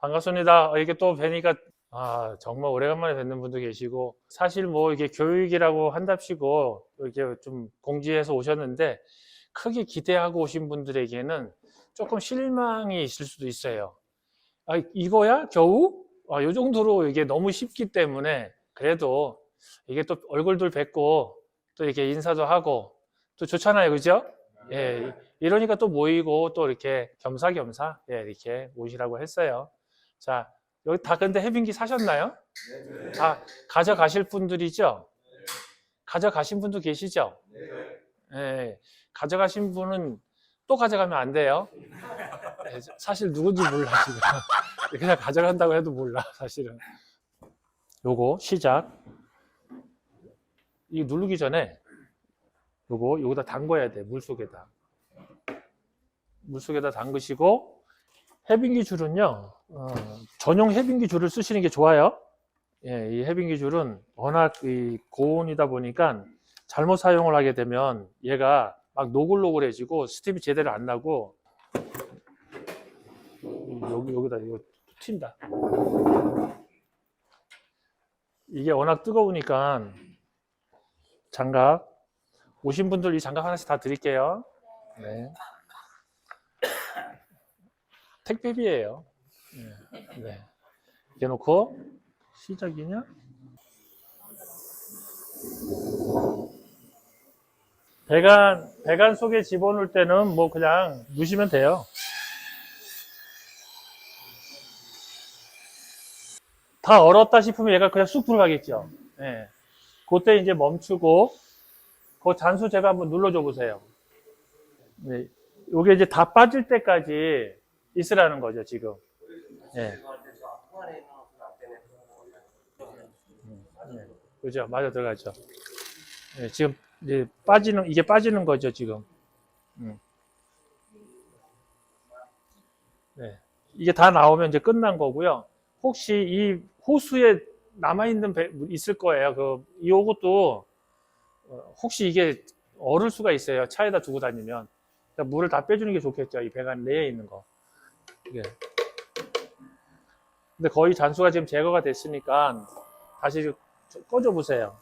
반갑습니다. 어, 이게 또 뵈니까 아 정말 오래간만에 뵙는 분도 계시고 사실 뭐 이게 교육이라고 한답시고 이렇게 좀 공지해서 오셨는데 크게 기대하고 오신 분들에게는 조금 실망이 있을 수도 있어요. 아 이거야 겨우? 아, 요 정도로 이게 너무 쉽기 때문에 그래도 이게 또 얼굴들 뵙고 또 이렇게 인사도 하고 또 좋잖아요, 그죠? 예, 이러니까 또 모이고 또 이렇게 겸사겸사 예, 이렇게 오시라고 했어요. 자, 여기 다 근데 해빙기 사셨나요? 다 가져가실 분들이죠? 가져가신 분도 계시죠? 예, 가져가신 분은 또 가져가면 안 돼요. 예, 사실 누군지 몰라 지금. 그냥 가져간다고 해도 몰라 사실은. 요거 시작. 이 누르기 전에 요거 여기다 담궈야 돼 물 속에다. 물 속에다 담그시고 해빙기 줄은요 어, 전용 해빙기 줄을 쓰시는 게 좋아요. 예, 이 해빙기 줄은 워낙 이 고온이다 보니까 잘못 사용을 하게 되면 얘가 막 노글노글해지고 스팀이 제대로 안 나고 여기 여기다 이거 튄다. 이게 워낙 뜨거우니까 장갑 오신 분들 이 장갑 하나씩 다 드릴게요. 네. 택배비예요. 네. 네. 이렇게 놓고 시작이냐? 배관 배관 속에 집어넣을 때는 뭐 그냥 넣으시면 돼요. 다 얼었다 싶으면 얘가 그냥 쑥 들어가겠죠. 예. 그때 이제 멈추고 그 잔수 제가 한번 눌러줘 보세요. 네. 요게 이제 다 빠질 때까지 있으라는 거죠, 지금. 예. 네. 그죠? 맞아 들어가죠. 예, 지금 이제 빠지는 이게 빠지는 거죠, 지금. 음. 네. 이게 다 나오면 이제 끝난 거고요. 혹시 이 호수에 남아 있는 배 있을 거예요. 그 요것도 어, 혹시 이게 얼을 수가 있어요. 차에다 두고 다니면 그러니까 물을 다 빼주는 게 좋겠죠. 이 배관 내에 있는 거. 예. 근데 거의 잔수가 지금 제거가 됐으니까 다시 꺼져 보세요.